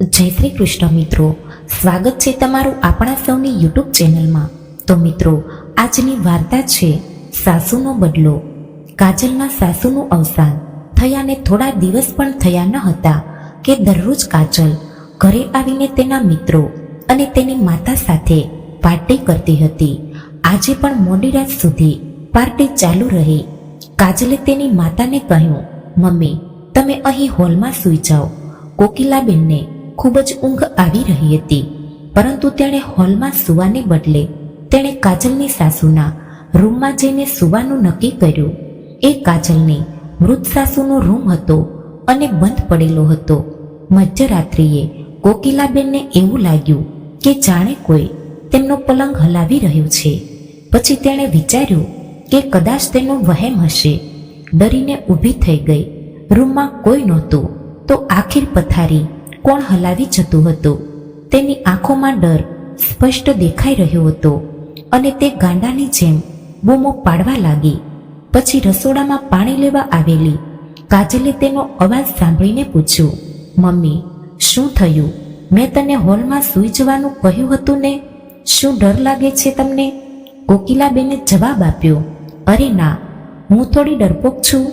જય શ્રી કૃષ્ણ મિત્રો. સ્વાગત છે તમારું આપણા સૌની યુટ્યુબ ચેનલમાં. તો મિત્રો, આજની વાર્તા છે સાસુનો બદલો. કાજલના સાસુનું અવસાન થયાને થોડા દિવસ પણ થયા ન હતા કે દરરોજ કાજલ ઘરે આવીને તેના મિત્રો અને તેની માતા સાથે પાર્ટી કરતી હતી. આજે પણ મોડી રાત સુધી પાર્ટી ચાલુ રહી. કાજલે તેની માતાને કહ્યું, મમ્મી, તમે અહીં હોલમાં સૂઈ જાઓ. કોકિલાબેનને ખૂબ જ ઊંઘ આવી રહી હતી. પરંતુ તેણે હોલમાં સૂવાને બદલે તેણે કાજલની સાસુના રૂમમાં જઈને સૂવાનું નક્કી કર્યું. એ કાજલની મૃત સાસુનો રૂમ હતો અને બંધ પડેલો હતો. મધ્યરાત્રિએ કોકિલાબેનને એવું લાગ્યું કે જાણે કોઈ તેમનો પલંગ હલાવી રહ્યું છે. પછી તેણે વિચાર્યું કે કદાચ તેનો વહેમ હશે. ડરીને ઊભી થઈ ગઈ. રૂમમાં કોઈ નહોતું. તો આખીર પથારી કોણ હલાવી જતું હતું? તેની આંખોમાં ડર સ્પષ્ટ દેખાઈ રહ્યો હતો અને તે ગાંડાની જેમ બૂમો પાડવા લાગી. પછી રસોડામાં પાણી લેવા આવેલી કાજલે તેનો અવાજ સાંભળીને પૂછ્યું, મમ્મી, શું થયું? મેં તને હોલમાં સૂઈ જવાનું કહ્યું હતું ને? શું ડર લાગે છે તમને? કોકિલાબેને જવાબ આપ્યો, અરે ના, હું થોડી ડરપોક છું.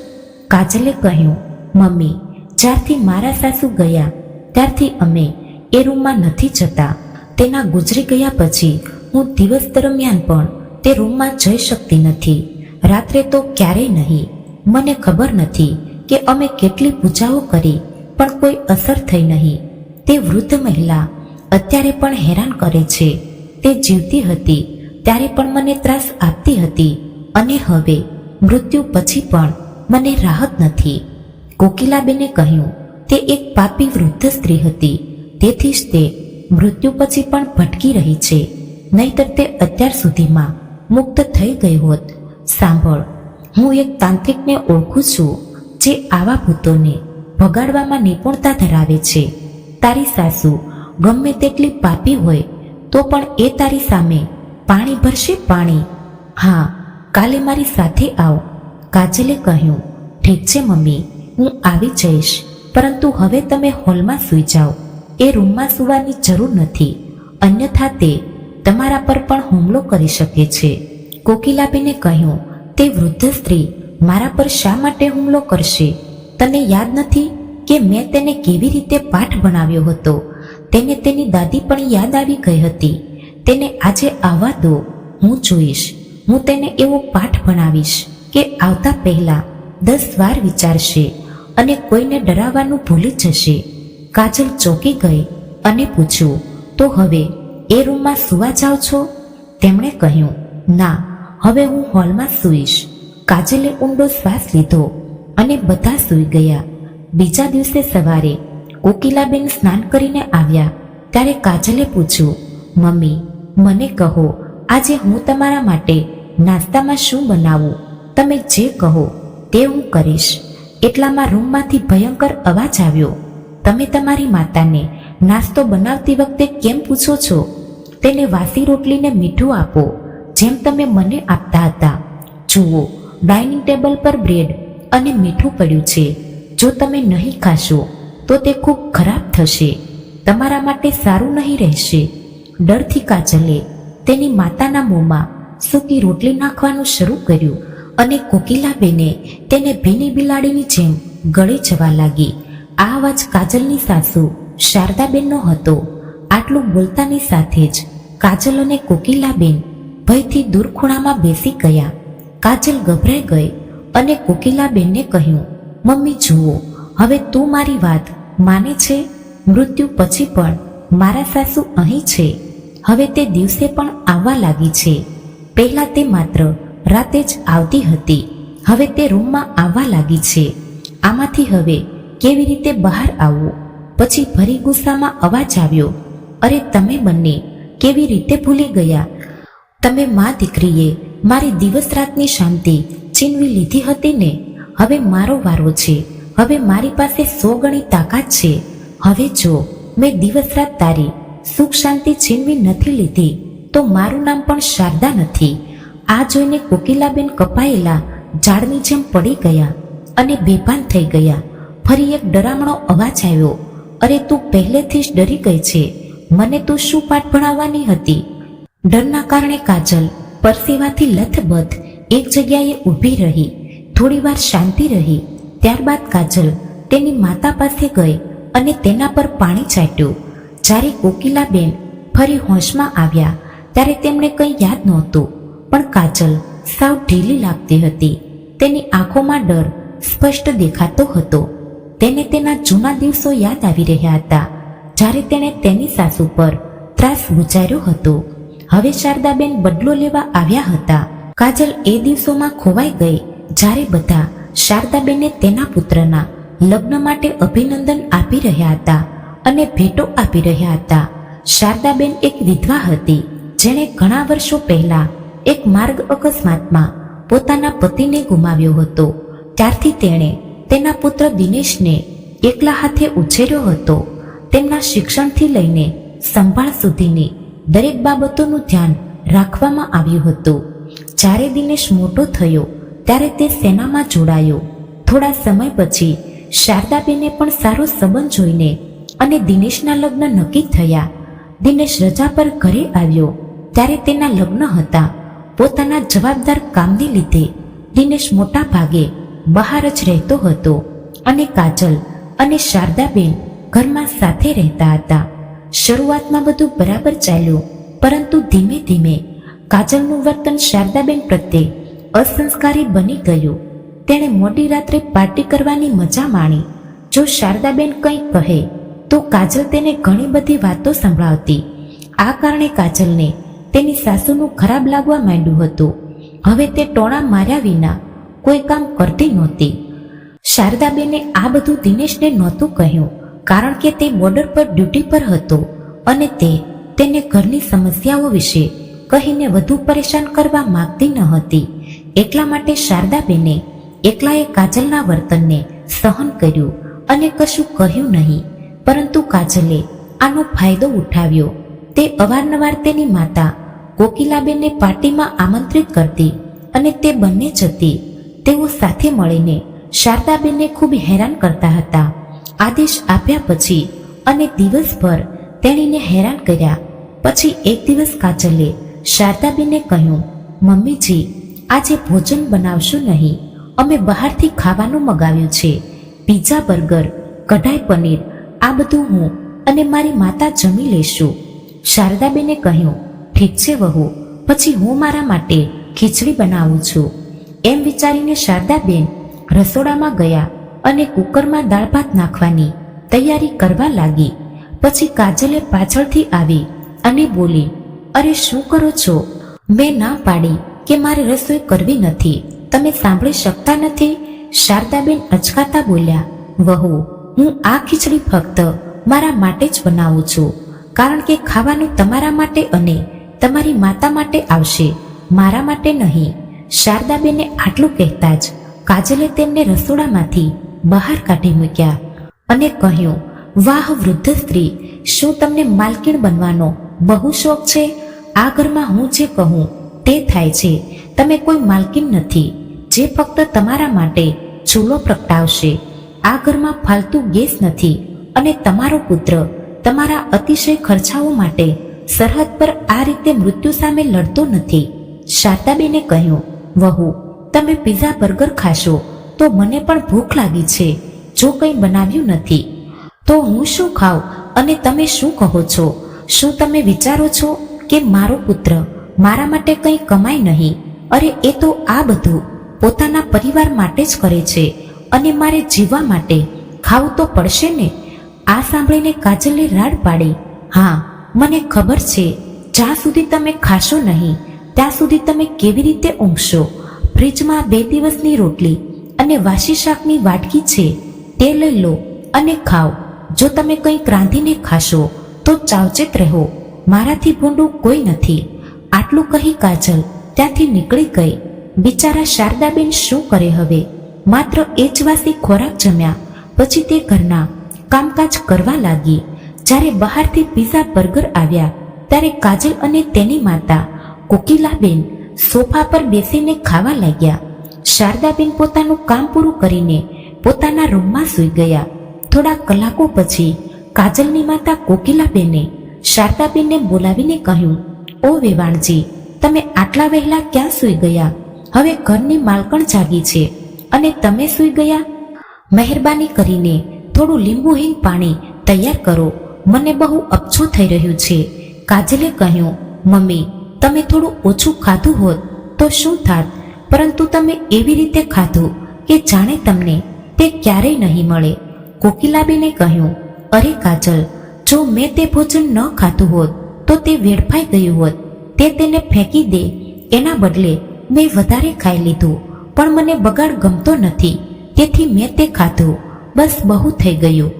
કાજલે કહ્યું, મમ્મી, જ્યારથી મારા સાસુ ગયા ત્યારથી અમે એ રૂમમાં નથી જતા. તેના ગુજરી ગયા પછી હું દિવસ દરમિયાન પણ તે રૂમમાં જઈ શકતી નથી. રાત્રે તો ક્યારેય નહીં. મને ખબર નથી કે અમે કેટલી પૂજાઓ કરી, પણ કોઈ અસર થઈ નહીં. તે વૃદ્ધ મહિલા અત્યારે પણ હેરાન કરે છે. તે જીવતી હતી, ત્યારે પણ મને ત્રાસ આપતી હતી અને હવે મૃત્યુ પછી પણ મને રાહત નથી. કોકિલાબેને કહ્યું તે એક પાપી વૃદ્ધ સ્ત્રી હતી. તેથી જ તે મૃત્યુ પછી પણ ભટકી રહી છે. નહીતર તે અત્યાર સુધીમાં મુક્ત થઈ ગઈ હોત. સાંભળ, હું એક તાંત્રિકને ઓળખું છું, જે આવા ભૂતોને ભગાડવામાં નિપુણતા ધરાવે છે. તારી સાસુ ગમે તેટલી પાપી હોય, તો પણ એ તારી સામે પાણી ભરશે પાણી. હા, કાલે મારી સાથે આવ. કાજલે કહ્યું, ઠીક છે મમ્મી, હું આવી જઈશ. પરંતુ હવે તમે હોલમાં સૂઈ જાઓ. એ રૂમમાં સૂવાની જરૂર નથી. અન્યથા તે તમારા પર પણ હુમલો કરી શકે છે. કોકિલાબેને કહ્યું, તે વૃદ્ધ સ્ત્રી મારા પર શા માટે હુમલો કરશે? તને યાદ નથી કે મેં તેને કેવી રીતે પાઠ ભણાવ્યો હતો? તેને તેની દાદી પણ યાદ આવી ગઈ હતી. તેને આજે આવવા દો, હું જોઈશ. હું તેને એવો પાઠ ભણાવીશ કે આવતા પહેલા દસ વાર વિચારશે. અને કોઈને ડરાવવાનું ભૂલી જશે. કાજલ ચોકી ગઈ અને પૂછ્યું, તો હવે એ રૂમમાં સુવા જાઓ છો? તેમણે કહ્યું, ના, હવે હું હોલમાં સૂઈશ. કાજલે ઊંડો શ્વાસ લીધો અને બધા સૂઈ ગયા. બીજા દિવસે સવારે કોકિલાબેન સ્નાન કરીને આવ્યા. ત્યારે કાજલે પૂછ્યું, મમ્મી, મને કહો, આજે હું તમારા માટે નાસ્તામાં શું બનાવું? તમે જે કહો, તે હું કરીશ. એટલામાં રૂમમાંથી ભયંકર અવાજ આવ્યો. તમે તમારી માતાને નાસ્તો બનાવતી વખતે કેમ પૂછો છો? તેને વાસી રોટલીને મીઠું આપો, જેમ તમે મને આપતા હતા. જુઓ, ડાઇનિંગ ટેબલ પર બ્રેડ અને મીઠું પડ્યું છે. જો તમે નહીં ખાશો, તો તે ખૂબ ખરાબ થશે. તમારા માટે સારું નહીં રહેશે. ડરથી કાજલે તેની માતાના મોંમાં સૂકી રોટલી નાખવાનું શરૂ કર્યું. અને કોકિલાબેને તેને ભીની બિલાડીની જેમ ગળી જવા લાગી. આ અવાજ કાજલની સાસુ શારદાબેનનો હતો. આટલું બોલતાની સાથે જ કાજલ અને કોકિલાબેન ભયથી દૂર ખૂણામાં બેસી ગયા. કાજલ ગભરાઈ ગઈ અને કોકિલાબેનને કહ્યું, મમ્મી, જુઓ, હવે તું મારી વાત માને છે? મૃત્યુ પછી પણ મારા સાસુ અહીં છે. હવે તે દિવસે પણ આવવા લાગી છે. પહેલા તે માત્ર રાતે જ આવતી હતી. હવે તે રૂમમાં આવવા લાગી છે. આમાંથી હવે કેવી રીતે બહાર આવવું? પછી ફરી ગુસ્સામાં અવાજ આવ્યો, અરે, તમે બંને કેવી રીતે ભૂલી ગયા? તમે મા દીકરીએ મારી દિવસ રાતની શાંતિ છીનવી લીધી હતી ને? હવે મારો વારો છે. હવે મારી પાસે સો ગણી તાકાત છે. હવે જો મેં દિવસ રાત તારી સુખ શાંતિ છીનવી નથી લીધી, તો મારું નામ પણ શારદા નથી. આ જોઈને કોકિલાબેન કપાયેલા, ઝાડની જેમ પડી ગયા અને બેભાન થઈ ગયા. ફરી એક ડરામણો અવાજ આવ્યો, અરે તું પહેલેથી જ ડરી ગઈ છે. મને તું શું પાઠ ભણાવવાની હતી? ડરના કારણે કાજલ પરસેવાથી લથબથ એક જગ્યાએ ઊભી રહી થોડીવાર શાંતિ રહી. ત્યારબાદ કાજલ તેની માતા પાસે ગઈ અને તેના પર પાણી છાંટ્યું. જ્યારે કોકિલાબેન ફરી હોશમાં આવ્યા, ત્યારે તેમણે કંઈ યાદ નહોતું. પણ કાજલ સાવ ઢીલી લાગતી હતી. તેની આંખોમાં ડર સ્પષ્ટ દેખાતો હતો. તેને તેના જૂના દિવસો યાદ આવી રહ્યા હતા. જ્યારે તેણે તેની સાસુ પર ત્રાસ ગુજાર્યો હતો. હવે શારદાબેન બદલો લેવા આવ્યા હતા. કાજલ એ દિવસોમાં ખોવાઈ ગઈ જ્યારે બધા શારદાબેને તેના પુત્રના લગ્ન માટે અભિનંદન આપી રહ્યા હતા અને ભેટો આપી રહ્યા હતા. શારદાબેન એક વિધવા હતી, જેણે ઘણા વર્ષો પહેલા એક માર્ગ અકસ્માતમાં પોતાના પતિને ગુમાવ્યો હતો. ત્યારથી તેણે તેના પુત્ર દિનેશને એકલા હાથે ઉછેર્યો હતો. તેમના શિક્ષણથી લઈને સંભાળ સુધીની દરેક બાબતોનું ધ્યાન રાખવામાં આવ્યું હતું. જ્યારે દિનેશ મોટો થયો, ત્યારે તે સેનામાં જોડાયો. થોડા સમય પછી શારદાબેને પણ સારો સંબંધ જોઈને અને દિનેશના લગ્ન નક્કી થયા. દિનેશ રજા પર ઘરે આવ્યો, ત્યારે તેના લગ્ન હતા. પોતાના જવાબદાર કામને લીધે દિનેશ મોટા ભાગે બહાર જ રહેતો હતો અને કાજલ અને શારદાબેન ઘરમાં સાથે રહેતા હતા. શરૂઆતમાં બધું બરાબર ચાલ્યું, પરંતુ ધીમે ધીમે કાજલનું વર્તન શારદાબેન પ્રત્યે અસંસ્કારી બની ગયું. તેણે મોડી રાત્રે પાર્ટી કરવાની મજા માણી. જો શારદાબેન કંઈ કહે, તો કાજલ તેને ઘણી બધી વાતો સંભળાવતી. આ કારણે કાજલને તેની સાસુનું ખરાબ લાગવા માંડ્યું હતું. હવે તે ટોણા માર્યા વિના કોઈ કામ કરતી નહોતી. શારદાબેને આ બધું દિનેશને નહોતું કહ્યું, કારણ કે તે બોર્ડર પર ડ્યુટી પર હતો અને તે તેને ઘરની સમસ્યાઓ વિશે કહીને વધુ પરેશાન કરવા માંગતી ન હતી. એટલા માટે શારદાબેને એકલાએ કાજલના વર્તનને સહન કર્યું અને કશું કહ્યું નહીં, પરંતુ કાજલે આનો ફાયદો ઉઠાવ્યો. તે અવારનવાર તેની માતા કોકિલાબેનને પાર્ટીમાં આમંત્રિત કરતી અને તે બંને જતી તેઓ સાથે મળીને શારદાબેનને ખૂબ હેરાન કરતા હતા. આદેશ આપ્યા પછી અને દિવસભર તેણીને હેરાન કર્યા. પછી એક દિવસ કાજલે શારદાબેનને કહ્યું, મમ્મીજી, આજે ભોજન બનાવશો નહીં. અમે બહારથી ખાવાનું મગાવ્યું છે. પીઝા, બર્ગર, કઢાઈ પનીર, આ બધું હું અને મારી માતા જમી લેશું શારદાબેને કહ્યું ઠીક છે વહુ પછી હું મારા માટે ખીચડી બનાવું છું. એમ વિચારીને શારદાબેન રસોડામાં ગયા અને કુકરમાં દાળ ભાત નાખવાની તૈયારી કરવા લાગી. પછી કાજલે પાછળથી આવી અને બોલી, અરે શું કરો છો? મેં ના પાડી કે મારે રસોઈ કરવી નથી. તમે સાંભળી શકતા નથી? શારદાબેન અચકાતા બોલ્યા, વહુ, હું આ ખીચડી ફક્ત મારા માટે જ બનાવું છું, કારણ કે ખાવાનું તમારા માટે અને તમારી માતા માટે આવશે, મારા માટે નહીં. શારદાબેને આટલું કહેતા જ કાજલે તેમને રસોડામાંથી બહાર કાઢી મૂક્યા અને કહ્યું, વાહ, વૃદ્ધ સ્ત્રી, શું તમને માલકીણ બનવાનો બહુ શોખ છે? આ ઘરમાં હું જે કહું તે થાય છે. તમે કોઈ માલકીન નથી, જે ફક્ત તમારા માટે ચૂલો પ્રગટાવશે. આ ઘરમાં ફાલતુ ગેસ નથી અને તમારો પુત્ર તમારા અતિશય ખર્ચાઓ માટે સરહદ પર આ રીતે મૃત્યુ સામે લડતો નથી. શારદાબેને કહ્યું, વહુ, તમે પીઝા બર્ગર ખાશો, તો મને પણ ભૂખ લાગી છે. જો કંઈ બનાવ્યું નથી, તો હું શું ખાઉં અને તમે શું કહો છો? શું તમે વિચારો છો કે મારો પુત્ર મારા માટે કંઈ કમાય નહીં? અરે, એ તો આ બધું પોતાના પરિવાર માટે જ કરે છે અને મારે જીવવા માટે ખાવું તો પડશે ને? આ સાંભળીને કાજલે રાડ પાડી. હા મને ખબર છે, જ્યાં સુધી તમે ખાશો નહીં, ત્યાં સુધી તમે કેવી રીતે ઊંઘશો? ફ્રીજમાં બે દિવસની રોટલી અને વાસી શાકની વાટકી છે, તે લઈ લો અને ખાઓ. જો તમે કંઈક રાંધીને ખાશો, તો ચાવચેત રહો. મારાથી ભૂંડું કોઈ નથી. આટલું કહી કાજલ ત્યાંથી નીકળી ગઈ. બિચારા શારદાબેન શું કરે હવે? માત્ર એ જ વાસી ખોરાક જમ્યા, પછી તે ઘરના કામકાજ કરવા લાગી. જ્યારે બહારથી પીઝા બર્ગર આવ્યા, ત્યારે કાજલ અને તેની માતા કોકિલાબેન સોફા પર બેસીને ખાવા લાગ્યા. શારદાબેન પોતાનું કામ પૂરું કરીને પોતાના રૂમમાં સૂઈ ગયા. થોડા કલાકો પછી કાજલની માતા કોકિલાબેને શારદાબેનને બોલાવીને કહ્યું, ઓ વેવાણજી, તમે આટલા વહેલા ક્યાં સૂઈ ગયા? હવે ઘરની માલકણ જાગી છે અને તમે સૂઈ ગયા? મહેરબાની કરીને થોડું લીંબુહીન પાણી તૈયાર કરો. મને બહુ અપછું થઈ રહ્યું છે. કાજલે કહ્યું, મમ્મી, તમે થોડું ઓછું ખાધું હોત તો શું થાત? પરંતુ તમે એવી રીતે ખાધું કે જાણે તમને તે ક્યારેય નહીં મળે. કોકિલાબેને કહ્યું, અરે કાજલ, જો મેં તે ભોજન ન ખાધું હોત તો તે વેડફાઈ ગયું હોત. તે તેને ફેંકી દે. એના બદલે મેં વધારે ખાઈ લીધું, પણ મને બગાડ ગમતો નથી. તેથી મેં તે ખાધું. બસ બહુ થઈ ગયું.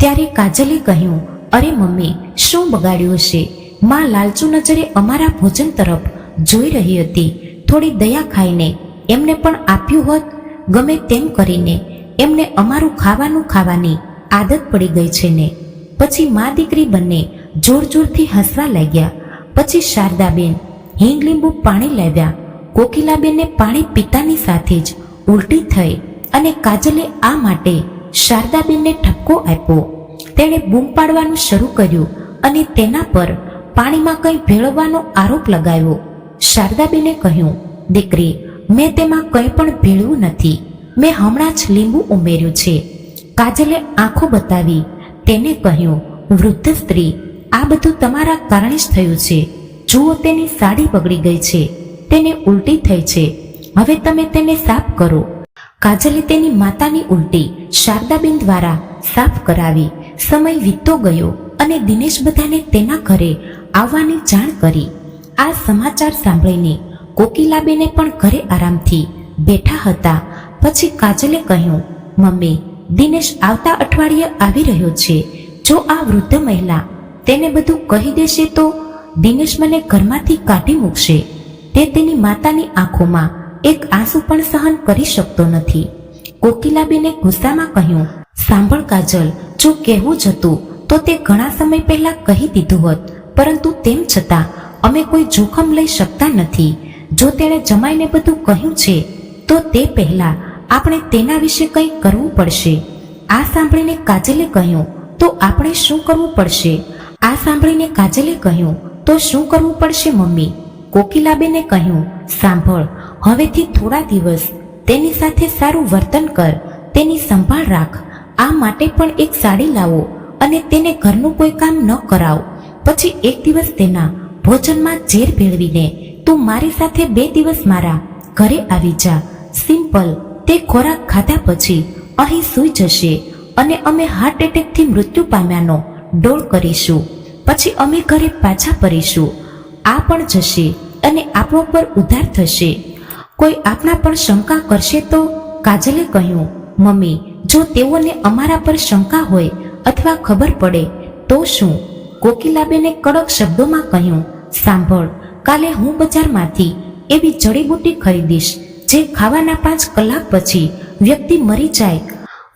ત્યારે કાજલે કહ્યું અરે મમ્મી, શું બગાડ્યું હશે? માં લાલચુ નજરે અમારા ભોજન તરફ જોઈ રહી હતી. થોડી દયા ખાઈને એમને પણ આપ્યું હોત. ગમે તેમ કરીને એમને અમારું ખાવાનું ખાવાની આદત પડી ગઈ છે ને. પછી મા દીકરી બંને જોર જોરથી હસવા લાગ્યા. પછી શારદાબેન હિંગ લીંબુ પાણી લાવ્યા. કોકિલાબેનને પાણી પીતાની સાથે જ ઉલટી થઈ અને કાજલે આ માટે શારદાબેનને ઠપકો આપ્યો. તેણે બૂમ પાડવાનું શરૂ કર્યું અને તેના પર પાણીમાં કંઈ ભેળવવાનો આરોપ લગાવ્યો. શારદાબેને કહ્યું, દીકરી, મેં તેમાં કંઈ પણ ભેળવું નથી. મેં હમણાં જ લીંબુ ઉમેર્યું છે. કાજલે આંખો બતાવી. તેને કહ્યું, વૃદ્ધ સ્ત્રી, આ બધું તમારા કારણે જ થયું છે. જુઓ, તેની સાડી બગડી ગઈ છે. તેને ઉલટી થઈ છે. હવે તમે તેને સાફ કરો. કાજલે તેની માતાની ઉલટી શારદાબેન દ્વારા સાફ કરાવી સમય વીતતો ગયો અને દિનેશ બધાને તેના ઘરે આવવાની જાણ કરી. આ સમાચાર સાંભળીને કોકિલાબેને પણ ઘરે આરામથી બેઠા હતા. પછી કાજલે કહ્યું, મમ્મી, દિનેશ આવતા અઠવાડિયે આવી રહ્યો છે. જો આ વૃદ્ધ મહિલા તેને બધું કહી દેશે તો દિનેશ મને ઘરમાંથી કાઢી મૂકશે. તે તેની માતાની આંખોમાં એક આંસુ પણ સહન કરી શકતો નથી. કોકિલાબેને ગુસ્સામાં કહ્યું, સાંભળ કાજલ જો કહેવું જ હતું તો તે ઘણા સમય પહેલા કહી દીધું હોત. પરંતુ તેમ છતાં, અમે કોઈ જોખમ લઈ શકતા નથી. જો તેણે જમાઈને બધું કહ્યું છે, તો તે પહેલા આપણે તેના વિશે કંઈ કરવું પડશે. આ સાંભળીને કાજલે કહ્યું, તો આપણે શું કરવું પડશે? આ સાંભળીને કાજલે કહ્યું, તો શું કરવું પડશે, મમ્મી? કોકિલાબેને કહ્યું, સાંભળ, હવેથી થોડા દિવસ, તેની સાથે સારું વર્તન કર, તેની સંભાળ રાખ આ માટે પણ એક સાડી લાવો અને તેને ઘરનું કોઈ કામ ન કરાવ. પછી એક દિવસ તેના ભોજનમાં ઝેર ભેળવીને, તું મારી સાથે બે દિવસ મારા ઘરે આવી જા. સિમ્પલ, તે ખોરાક ખાધા પછી અહીં સૂઈ જશે અને અમે હાર્ટ એટેકથી મૃત્યુ પામ્યાનો ડોળ કરીશું. પછી અમે ઘરે પાછા ફરીશું. આ પણ જશે અને આપણો પર ઉધાર થશે. કોઈ આપના પર શંકા કરશે તો કાજલે કહ્યું, મમ્મી જો તેઓને અમારા પર શંકા હોય અથવા ખબર પડે, તો શું? કોકિલાબેને કડક શબ્દોમાં કહ્યું, સાંભળ, કાલે હું બજારમાંથી એવી જડીબુટ્ટી ખરીદીશ, જે ખાવાના પાંચ કલાક પછી વ્યક્તિ મરી જાય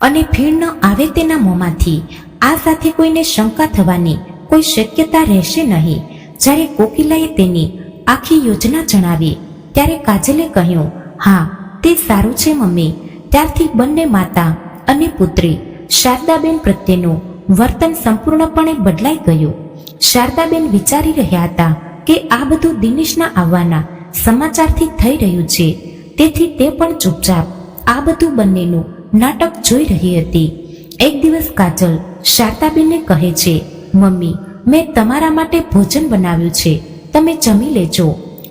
અને ફીણ ન આવે તેના મોંમાંથી. આ સાથે કોઈને શંકા થવાની કોઈ શક્યતા રહેશે નહીં. જ્યારે કોકિલાએ તેની આખી યોજના જણાવી, ત્યારે કાજલે કહ્યું, હા, તે સારું છે, મમ્મી. ત્યારથી બંને માતા અને પુત્રી શારદાબેન પ્રત્યેનું વર્તન સંપૂર્ણપણે બદલાઈ ગયું. શારદાબેન વિચારી રહ્યા હતા કે આ બધું દિનેશના આવવાના સમાચારથી થઈ રહ્યું છે. તેથી તે પણ ચૂપચાપ આ બધું બંનેનું નાટક જોઈ રહી હતી. એક દિવસ કાજલ શારદાબેનને કહે છે, મમ્મી, મેં તમારા માટે ભોજન બનાવ્યું છે. તમે જમી લેજો.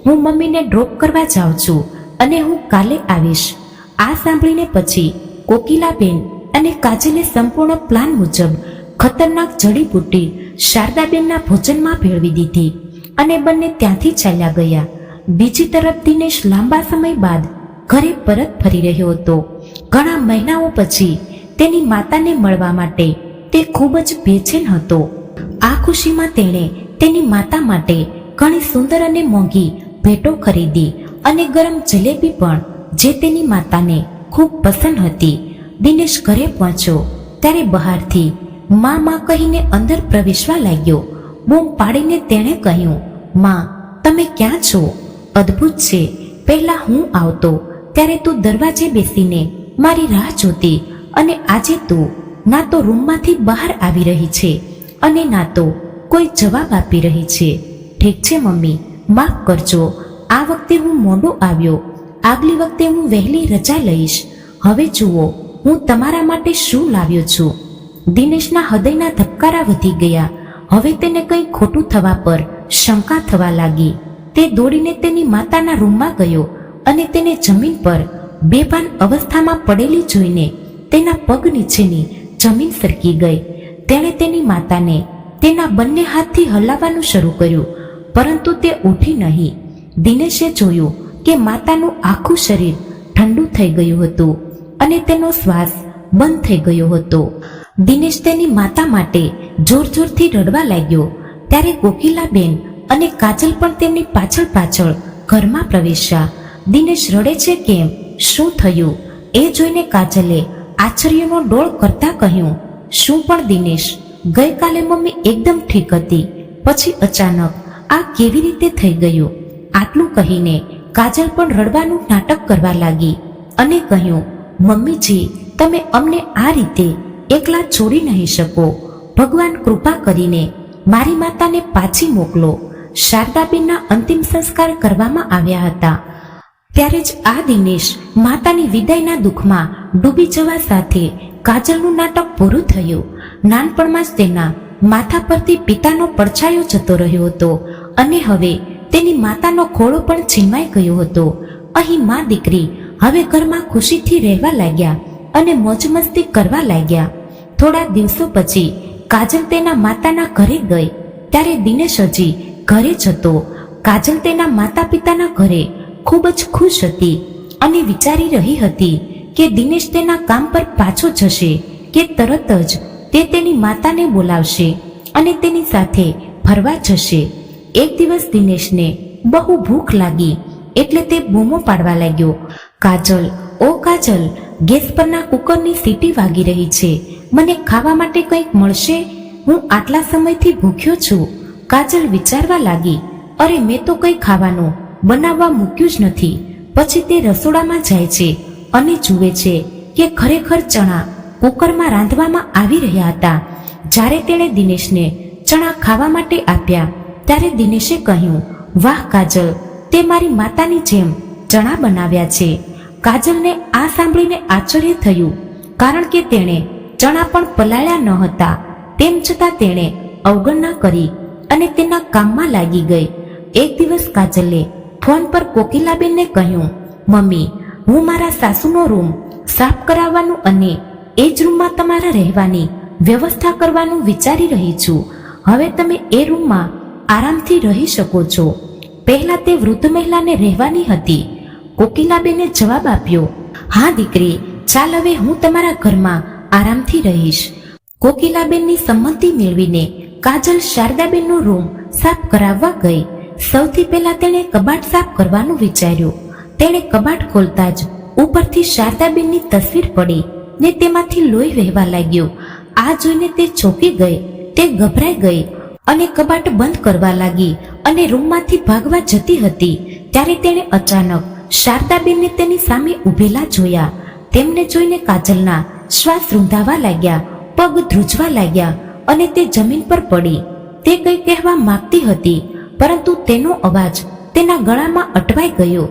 હું મમ્મીને ડ્રોપ કરવા જાઉં છું અને હું કાલે આવીશ. આ સાંભળીને પછી કોકિલાબેન અને કાજલે સંપૂર્ણ પ્લાન મુજબ ખતરનાક જડીબુટ્ટી શારદાબેનના ભોજનમાં ભેળવી દીધી અને બંને ત્યાંથી ચાલ્યા ગયા. બીજી તરફ દિનેશ લાંબા સમય બાદ ઘરે પરત ફરી રહ્યો હતો. ઘણા મહિનાઓ પછી તેની માતાને મળવા માટે તે ખૂબ જ બેચેન હતો. આ ખુશીમાં તેણે તેની માતા માટે ઘણી સુંદર અને મોંઘી ભેટો ખરીદી અને ગરમ જલેબી પણ જે તેની માતાને ખૂબ પસંદ હતી. દિનેશ ઘરે પહોંચ્યો. ત્યારે બહારથી માં માં કહીને અંદર પ્રવેશવા લાગ્યો. બૂમ પાડીને તેણે કહ્યું, માં, તમે ક્યાં છો? અદ્ભુત છે. પહેલા હું આવતો. ત્યારે તું દરવાજે બેસીને મારી રાહ જોતી અને આજે તું ના તો રૂમમાંથી બહાર આવી રહી છે અને ના તો કોઈ જવાબ આપી રહી છે. ઠીક છે, મમ્મી. માફ કરજો. આ વખતે હું મોડો આવ્યો. આગલી વખતે હું વહેલી રજા લઈશ. હવે જુઓ, હું તમારા માટે શું લાવ્યો છું? દિનેશના હૃદયના ધબકારા વધી ગયા. હવે તેને કંઈ ખોટું થવા પર શંકા થવા લાગી. તે દોડીને તેની માતાના રૂમમાં ગયો અને તેને જમીન પર બેભાન અવસ્થામાં પડેલી જોઈને તેના પગ નીચેની જમીન સરકી ગઈ. તેણે તેની માતાને તેના બંને હાથથી હલાવવાનું શરૂ કર્યું, પરંતુ તે ઉઠી નહીં. દિનેશે જોયું કે માતાનું આખું શરીર ઠંડુ થઈ ગયું હતું અને તેનો શ્વાસ બંધ થઈ ગયો હતો. દિનેશ તેની માતા માટે જોર જોરથી રડવા લાગ્યો ત્યારે કોકિલાબેન અને કાજલ પણ તેમની પાછળ પાછળ ઘરમાં પ્રવેશ્યા. દિનેશ રડે છે કેમ? શું થયું? એ જોઈને કાજલે આશ્ચર્યનો ડોળ કરતા કહ્યું, શું પણ દિનેશ, ગઈકાલે મમ્મી એકદમ ઠીક હતી, પછી અચાનક આ કેવી રીતે થઈ ગયું? આટલું કહીને કાજલ પણ રડવાનું નાટક કરવા લાગી અને કહ્યું, મમ્મીજી, તમે અમને આ રીતે એકલા છોડી નહીં શકો. ભગવાન કૃપા કરીને મારી માતાને પાછી મોકલો. શારદાબેનના અંતિમ સંસ્કાર કરવામાં આવ્યા હતા. ત્યારે જ આ દિનેશ માતાની વિદાયના દુઃખમાં ડૂબી જવા સાથે કાજલનું નાટક પૂરું થયું. નાનપણમાં જ તેના માથા પરથી પિતાનો પડછાયો જતો રહ્યો હતો અને હવે તેની માતાનો ખોળો પણ છીનવાઈ ગયો હતો. અહીં મા દીકરી હવે ઘરમાં ખુશીથી રહેવા લાગ્યા અને મોજ મસ્તી કરવા લાગ્યા. થોડા દિવસો પછી કાજલ તેના માતાના ઘરે ગઈ. ત્યારે દિનેશ હજી ઘરે જ હતો. કાજલ તેના માતા પિતાના ઘરે ખૂબ જ ખુશ હતી અને વિચારી રહી હતી કે દિનેશ તેના કામ પર પાછો જશે કે તરત જ તે તેની માતાને બોલાવશે અને તેની સાથે ફરવા જશે. એક દિવસ દિનેશને બહુ ભૂખ લાગી એટલે તે બૂમો પાડવા લાગ્યો. કાજલ, ઓ કાજલ, ગેસ પરના કુકરની સીટી વાગી રહી છે. મને ખાવા માટે કંઈક મળશે? હું આટલા સમયથી ભૂખ્યો છું. કાજલ વિચારવા લાગી. અરે, મેં તો કંઈ ખાવાનું બનાવવા મૂક્યું જ નથી. પછી તે રસોડામાં જાય છે અને જુએ છે કે ખરેખર ચણા કુકરમાં રાંધવામાં આવી રહ્યા હતા. જ્યારે તેણે દિનેશને ચણા ખાવા માટે આપ્યા ત્યારે દિનેશે કહ્યું, વાહ, કાજલ, તે મારી માતાની જેમ ચણા બનાવ્યા છે. કાજલને આ સાંભળીને આશ્ચર્ય થયું, કારણ કે તેણે ચણા પણ પલાળ્યા ન હતા. તેમ છતાં તેણે અવગણના કરી અને તેના કામમાં લાગી ગઈ. એક દિવસ કાજલે ફોન પર કોકિલાબેનને કહ્યું, મમ્મી, હું મારા સાસુનો રૂમ સાફ કરાવવાનું અને એ જ રૂમમાં તમારા રહેવાની વ્યવસ્થા કરવાનું વિચારી રહી છું. હવે તમે એ રૂમમાં આરામથી રહી શકો છો. પહેલા તે વૃદ્ધ મહિલાને રહેવાની હતી. કોકિલાબેને જવાબ આપ્યો, હા દીકરી, ચાલ હવે હું તમારા ઘરમાં આરામથી રહીશ. કોકિલાબેનની સંમતિ મેળવીને કાજલ શારદાબેનનો રૂમ સાફ કરાવવા ગઈ. સૌથી પહેલા તેણે કબાટ સાફ કરવાનું વિચાર્યું. તેણે કબાટ ખોલતા જ ઉપરથી શારદાબેનની તસવીર પડી ને તેમાંથી લોહી વહેવા લાગ્યું. આ જોઈને તે ચોંકી ગઈ, તે ગભરાઈ ગઈ. અને કબાટ બંધ કરવા લાગી અને રૂમમાંથી ભાગવા જતી હતી, ત્યારે તેણે અચાનક શારદાબેનને તેની સામે ઊભેલા જોયા. તેમને જોઈને કાજલના શ્વાસ રૂંધાવા લાગ્યા, પગ ધ્રુજવા લાગ્યા અને તે જમીન પર પડી. તે કંઈ કહેવા માંગતી હતી, પરંતુ તેનો અવાજ તેના ગળામાં અટવાઈ ગયો.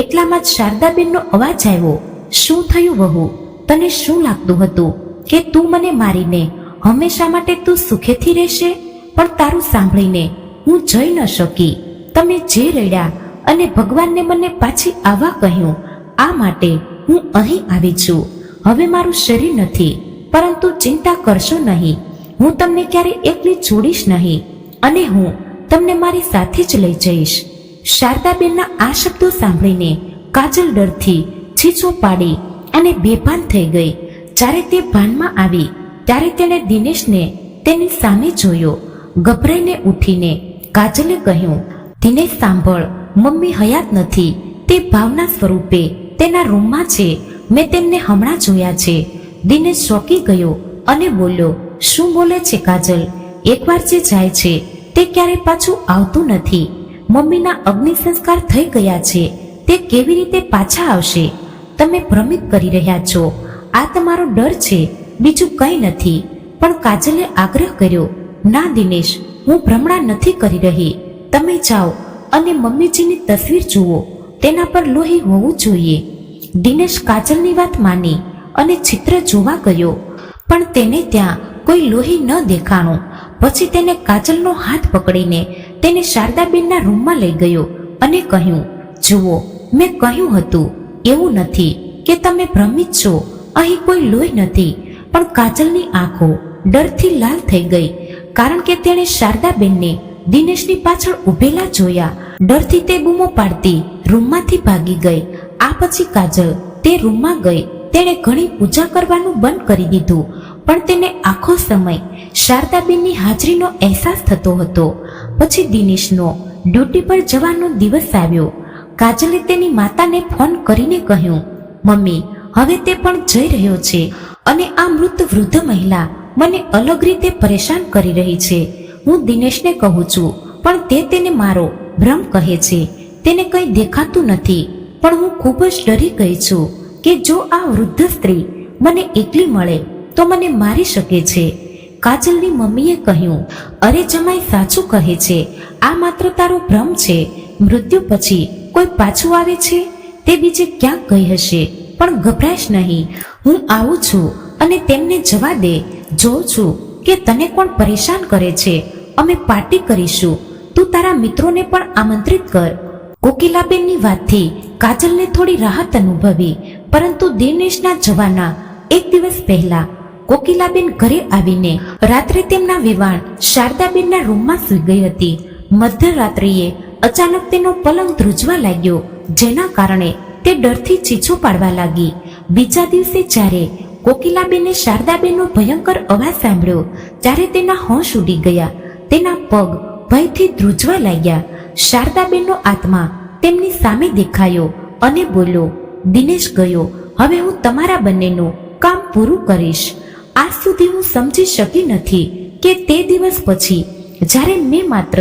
એટલામાં જ શારદાબેનનો અવાજ આવ્યો, શું થયું વહુ? તને શું લાગતું હતું કે તું મને મારીને હંમેશા માટે તું સુખેથી રહેશે? પણ તારું સાંભળીને હું જઈ ન શકી. તમે જે રડ્યા અને ભગવાનને મને પાછી આવવા કહ્યું, આ માટે હું અહીં આવી છું. હવે મારું શરીર નથી, પરંતુ ચિંતા કરશો નહીં. હું તમને ક્યારે એકલી છોડીશ નહીં અને હું તમને મારી સાથે જ લઈ જઈશ. શારદાબેનના આ શબ્દો સાંભળીને કાજલ ડરથી છીછો પાડી અને બેભાન થઈ ગઈ. જ્યારે તે ભાનમાં આવી, ત્યારે તેણે દિનેશને તેની સામે જોયો. ગભરાઈને ઉઠીને કાજલે કહ્યું દિનેશ સાંભળ, મમ્મી હયાત નથી. તે ભાવના સ્વરૂપે તેના રૂમમાં છે. મેં તેમને હમણાં જોયા છે. દિનેશ ચોંકી ગયો અને બોલ્યો, શું બોલે છે કાજલ? એકવાર જે જાય છે, તે ક્યારે પાછું આવતું નથી. મમ્મીના અગ્નિ સંસ્કાર થઈ ગયા છે. તે કેવી રીતે પાછા આવશે? તમે ભ્રમિત કરી રહ્યા છો. આ તમારો ડર છે. બીજું કંઈ નથી. પણ કાજલે આગ્રહ કર્યો ના દિનેશ, હું ભ્રમણા નથી કરી રહી. તમે જાઓ અને મમ્મીજીની તસવીર જુઓ. તેના પર લોહી હોવું જોઈએ. દિનેશ કાજલની વાત માની અને ચિત્ર જોવા ગયો. પણ તેને ત્યાં કોઈ લોહી ન દેખાણું. પછી તેને કાજલનો હાથ પકડીને તેને શારદાબેનના રૂમમાં લઈ ગયો અને કહ્યું, જુઓ, મેં કહ્યું હતું, એવું નથી કે તમે ભ્રમિત છો. અહીં કોઈ લોહી નથી. પણ કાજલની આંખો ડરથી લાલ થઈ ગઈ. કારણ કે તેણે શારદાબેનને દિનેશની પાછળ ઊભેલા જોયા. ડરથી તે બૂમો પાડતી રૂમમાંથી ભાગી ગઈ. આ પછી કાજલ તે રૂમમાં ગઈ. તેણે ઘણી પૂજા કરવાનું બંધ કરી દીધું. પણ તેને આખો સમય શારદાબેનની હાજરીનો અહેસાસ થતો હતો. પછી દિનેશનો ડ્યુટી પર જવાનો દિવસ આવ્યો. કાજલે તેની માતાને ફોન કરીને કહ્યું, મમ્મી, હવે તે પણ જઈ રહ્યો છે. અને આ મૃત વૃદ્ધ મહિલા મને અલગ રીતે પરેશાન કરી રહી છે. હું દિનેશને કહું છું, પણ તે તેને મારો ભ્રમ કહે છે. તેને કંઈ દેખાતું નથી. પણ હું ખૂબ જ ડરી ગઈ છું કે જો આ વૃદ્ધ સ્ત્રી મને એકલી મળે, તો મને મારી શકે છે. કાજલની મમ્મીએ કહ્યું, અરે જમાઈ, સાચું કહે છે. આ માત્ર તારો ભ્રમ છે. મૃત્યુ પછી કોઈ પાછું આવે છે? તે બીજે ક્યાંક ગઈ હશે. પણ ગભરાશ નહીં. હું આવું છું અને તેમને જવા દે. જોઉં છું કે તને કોણ પરેશાન કરે છે, અમે પાર્ટી કરીશું. તું તારા મિત્રોને પણ આમંત્રિત કર. કોકિલાબેનની વાતથી કાજલને થોડી રાહત અનુભવી, પરંતુ દિનેશના જવાના એક દિવસ પહેલા કોકિલાબેન ઘરે આવીને રાત્રે તેમના વિવાણ શારદાબેનના રૂમમાં સૂઈ ગઈ હતી. મધ્યરાત્રિએ અચાનક તેનો પલંગ ધ્રુજવા લાગ્યો, જેના કારણે તે ડરથી ચીછો પાડવા લાગી. બીજા દિવસે જ્યારે કોકિલાબેને શારદાબેનનો ભયંકર અવાજ સાંભળ્યો ત્યારે તેના હોશ ઉડી ગયા. તેના પગ ભયથી ધ્રુજવા લાગ્યા. શારદાબેનનો આત્મા તેમની સામે દેખાયો અને બોલ્યો, દિનેશ ગયો, હવે હું તમારા બંનેનું કામ પૂરું કરીશ. આજ સુધી હું સમજી શકી નથી કે તે દિવસ પછી, જ્યારે મેં માત્ર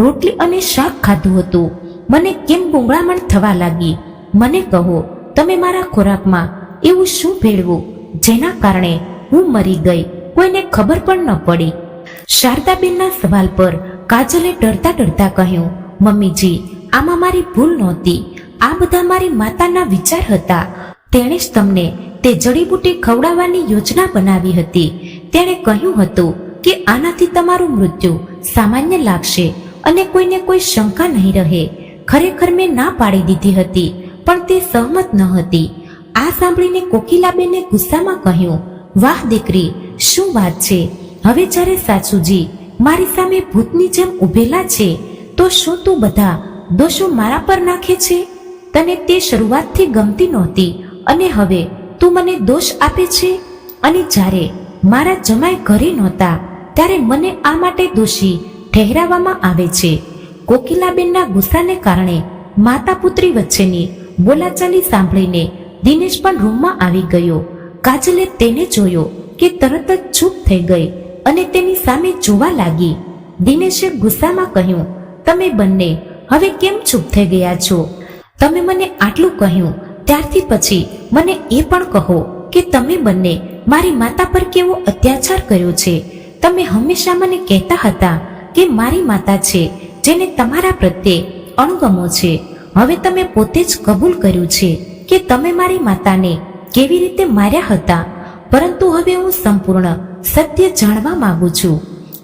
રોટલી અને શાક ખાધું હતું, મને કેમ ગુંગળામણ થવા લાગી? મને કહો, તમે મારા ખોરાકમાં એવું શું ભેળવું? જેના કારણે હું મરી ગઈ, કોઈને ખબર પણ ન પડી. શારદાબેનના સવાલ પર કાજલે ડરતા ડરતા કહ્યું, મમ્મીજી, આમાં મારી ભૂલ નહોતી. આ બધા મારી માતાના વિચાર હતા. તેણે જ તમને તે જડીબુટી ખવડાવવાની યોજના બનાવી હતી. તેણે કહ્યું હતું કે આનાથી તમારું મૃત્યુ સામાન્ય લાગશે અને કોઈને કોઈ શંકા નહીં રહે. ખરેખર મેં ના પાડી દીધી હતી, પણ તે સહમત ન હતી. આ સાંભળીને કોકિલાબેને ગુસ્સામાં કહ્યું, વાહ દીકરી, શું વાત છે? હવે જ્યારે સાસુજી મારી સામે ભૂતની જેમ ઊભેલા છે, તો શું તું બધા દોષો મારા પર નાખે છે? તને તે શરૂઆતથી ગમતી નહોતી અને હવે તું મને દોષ આપે છે? અને જ્યારે મારા જમાય ઘરે નહોતા, ત્યારે મને આ માટે દોષી ઠહેરાવવામાં આવે છે. કોકિલાબેનના ગુસ્સાને કારણે માતા પુત્રી વચ્ચેની બોલાચાલી સાંભળીને દિનેશ પણ રૂમમાં આવી ગયો. કાજલે તેને જોયો કે તરત જ ચૂપ થઈ ગઈ અને તેની સામે જોવા લાગી. દિનેશે ગુસ્સામાં કહ્યું, તમે બંને હવે કેમ ચૂપ થઈ ગયા છો? તમે મને આટલું કહ્યું, ત્યારથી પછી મને એ પણ કહો કે તમે બંને મારી માતા પર કેવો અત્યાચાર કર્યો છે. તમે હંમેશા મને કહેતા હતા કે મારી માતા છે, જેને તમારા પ્રત્યે અણગમો છે. હવે તમે પોતે જ કબૂલ કર્યું છે. કે તમે મારી માતાને કેવી રીતે માર્યા હતા? પરંતુ હવે હું સંપૂર્ણ સત્ય જાણવા માંગુ છું.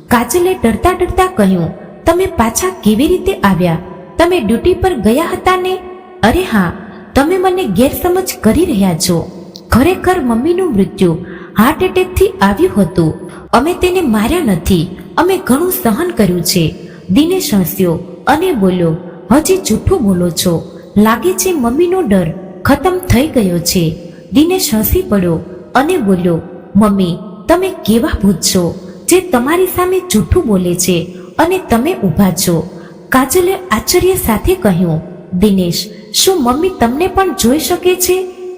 કાજલે ડરતા ડરતા કહ્યું, તમે પાછા કેવી રીતે આવ્યા? તમે ડ્યુટી પર ગયા હતા ને? અરે હા, તમે મને ગેરસમજ કરી રહ્યા છો. ખરેખર મમ્મીનું મૃત્યુ હાર્ટ એટેકથી આવ્યું હતું. અમે તેને માર્યા નથી. અમે ઘણું સહન કર્યું છે. દિનેશ હસ્યો અને બોલ્યો, હજી જૂઠું બોલો છો. લાગે છે મમ્મીનો ડર ખતમ થઈ ગયો છે. દિનેશ હસી પડ્યો અને બોલ્યો, મમ્મી, તમે કેવા ભૂત છો? જે તમારી સામે જૂઠું બોલે છે અને તમે ઊભા છો. કાજલે આશ્ચર્ય સાથે કહ્યું, દિનેશ, શું મમ્મી તમને પણ જોઈ શકે છે?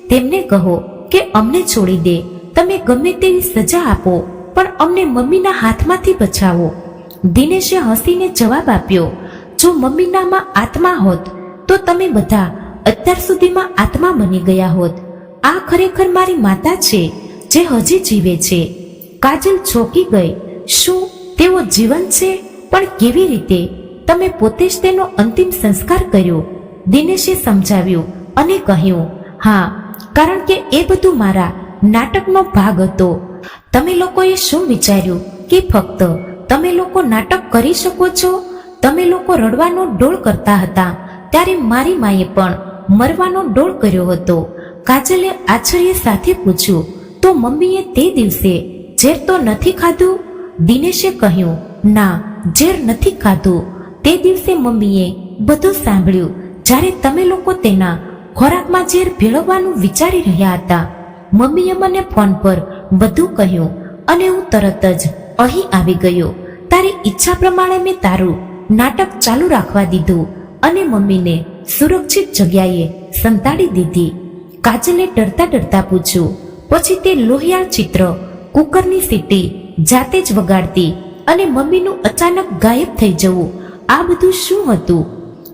તેમને કહો કે અમને છોડી દે. તમે ગમે તેવી સજા આપો, પણ અમને મમ્મીના હાથમાંથી બચાવો. દિનેશે હસીને જવાબ આપ્યો, જો મમ્મીનામાં આત્મા હોત, તો તમે બધા અત્યાર સુધીમાં આત્મા બની ગયા હોત. આ ખરેખર મારી માતા છે, જે હજી જીવે છે. કાજલ ચોંકી ગઈ. શું તેઓ જીવન છે? પણ કેવી રીતે? તમે પોતે જ તેનો અંતિમ સંસ્કાર કર્યો. દિનેશે સમજાવ્યું અને કહ્યું, હા, કારણ કે એ બધું મારા નાટકનો ભાગ હતો. તમે લોકોએ શું વિચાર્યું કે ફક્ત તમે લોકો નાટક કરી શકો છો? તમે લોકો રડવાનો ડોળ કરતા હતા. ત્યારે મારી માએ પણ મરવાનો ડોળ કર્યો હતો. કાજલે આશ્ચર્ય સાથે પૂછ્યું, તો મમ્મીએ તે દિવસે ઝેર તો નથી ખાધું? દિનેશે કહ્યું, ના, ઝેર નથી ખાધું. તે દિવસે મમ્મીએ બધું સાંભળ્યું, જ્યારે તમે લોકો તેના ખોરાકમાં ઝેર ભેળવવાનું વિચારી રહ્યા હતા. મમ્મીએ મને ફોન પર બધું કહ્યું અને હું તરત જ અહીં આવી ગયો. તારી ઈચ્છા પ્રમાણે મેં તારું નાટક ચાલુ રાખવા દીધું અને મમ્મીને સુરક્ષિત જગ્યાએ સંતાડી દીધી. કાજલે ડરતા ડરતા પૂછ્યું, પછી તે લોહિયાળ ચિત્ર કુકરની સીટી જાતે જ વગાડતી અને મમ્મીનું અચાનક ગાયબ થઈ જવું, આ બધું શું હતું?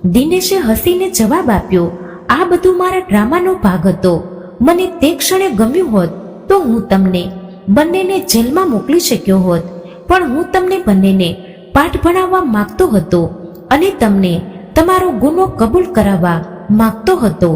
દિનેશે હસીને જવાબ આપ્યો, આ બધું મારા ડ્રામાનો ભાગ હતો. મને તે ક્ષણે ગમ્યું હોત તો હું તમને બંનેને જેલમાં મોકલી શક્યો હોત, પણ હું તમને બંનેને પાઠ ભણાવવા માંગતો હતો અને તમને તમારો ગુનો કબૂલ કરાવવા માંગતો હતો.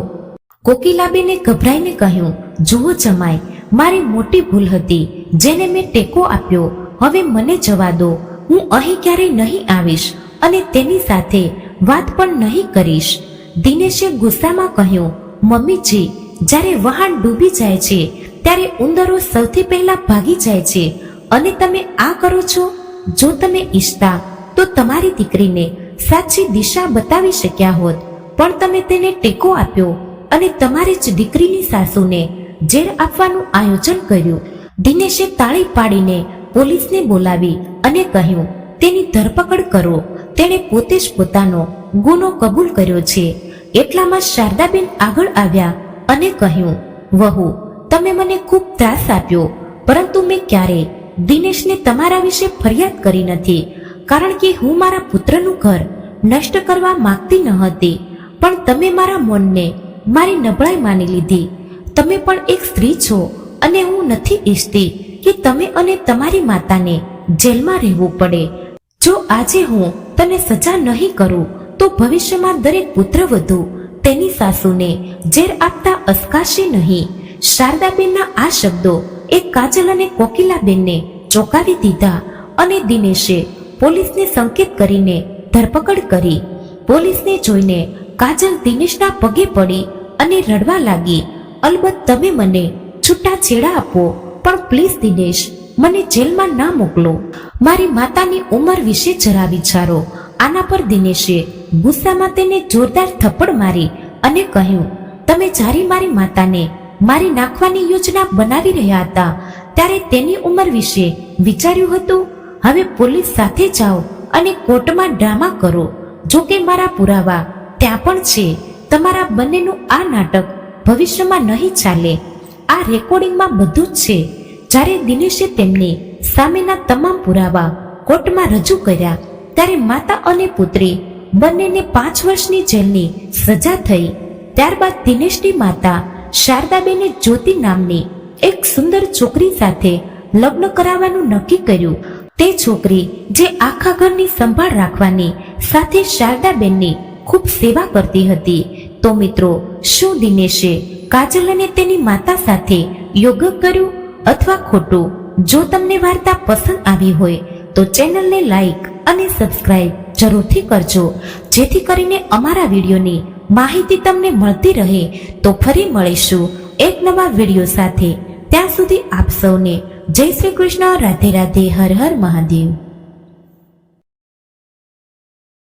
કોકિલાબેને ગભરાઈને કહ્યું, જુઓ જમાય મારી મોટી ભૂલ હતી, જેને મેં ટેકો આપ્યો. હવે મને જવા દો. હું અહીં ક્યારેય નહીં આવીશ અને તેની સાથે વાત પણ નહીં કરીશ. દિનેશે ગુસ્સામાં કહ્યું, મમ્મીજી, જ્યારે વહાણ ડૂબી જાય છે, ત્યારે ઉંદરો સૌથી પહેલા ભાગી જાય છે. અને તમે આ કરો છો? જો તમે ઈચ્છતા, તો તમારી દીકરીને સાચી દિશા બતાવી શક્યા હોત. પણ તમે તેને ટેકો આપ્યો અને તમારી જ દીકરીની સાસુને ઝેર આપવાનું આયોજન કર્યું. દિનેશે તાળી પાડીને પોલીસને બોલાવી અને કહ્યું, તેની ધરપકડ કરો. તેણે પોતે જ પોતાનો ગુનો કબૂલ કર્યો છે. એટલામાં શારદાબેન આગળ આવ્યા અને કહ્યું, વહુ, તમે મને ખૂબ ત્રાસ આપ્યો, પરંતુ મેં ક્યારેય દિનેશને તમારા વિશે ફરિયાદ કરી નથી. કારણ કે હું મારા પુત્રનું ઘર નષ્ટ કરવા માંગતી ન હતી, પણ તમે મારા મનને મારી નબળાઈ માની લીધી. તમે પણ એક સ્ત્રી છો અને હું નથી ઈચ્છતી કે તમે અને તમારી માતાને જેલમાં રહેવું પડે. જો આજે હું તને સજા નહીં કરું, તો ભવિષ્યમાં દરેક પુત્ર વધુ તેની સાસુને ઝેર આપતા અસકાશે નહીં. શારદાબેનના આ શબ્દો એક કાજલ અને કોકિલાબેનને ચોંકાવી દીધા અને દિનેશે પોલીસને સંકેત કરીને ધરપકડ કરી. પોલીસને જોઈને કાજલ દિનેશના પગે પડી અને રડવા લાગી. અલબત્ત તમે મને છૂટા છેડા આપો, પણ પ્લીઝ દિનેશ, મને જેલમાં ના મોકલો. મારી માતાની ઉંમર વિશે જરા વિચારો. આના પર દિનેશે ગુસ્સામાં તેને જોરદાર થપ્પડ મારી અને કહ્યું, તમે જ્યારે મારી માતાને મારી નાખવાની યોજના બનાવી રહ્યા હતા, ત્યારે તેની ઉંમર વિશે વિચાર્યું હતું? હવે પોલીસ સાથે જાઓ અને કોર્ટમાં ડ્રામા કરો. જો કે મારા પુરાવા ત્યાં પણ છે. તમારા બંનેનું આ નાટક ભવિષ્યમાં નહીં ચાલે. આ રેકોર્ડિંગમાં બધું જ છે. જ્યારે દિનેશે તેમની સામેના તમામ પુરાવા કોર્ટમાં રજૂ કર્યા, ત્યારે માતા અને પુત્રી બંનેને પાંચ વર્ષની જેલની સજા થઈ. ત્યારબાદ દિનેશની માતા શારદાબેને જ્યોતિ નામની એક સુંદર છોકરી સાથે લગ્ન કરાવવાનું નક્કી કર્યું. તે છોકરી જે આખા ઘરની સંભાળ રાખવાની સાથે શારદાબેનની ખૂબ સેવા કરતી હતી. તો મિત્રો, શું દિનેશે કાજલ અને તેની માતા સાથે યોગ કર્યું અથવા ખોટું? જો તમને વાર્તા પસંદ આવી હોય, તો ચેનલને લાઈક અને સબસ્ક્રાઇબ જરૂરથી કરજો. જેથી કરીને અમારા વિડીયોની માહિતી તમને મળતી રહે. તો ફરી મળીશું એક નવા વીડિયો સાથે. ત્યાં સુધી આપ સૌને જય શ્રી કૃષ્ણ રાધે રાધે હર હર મહાદેવ.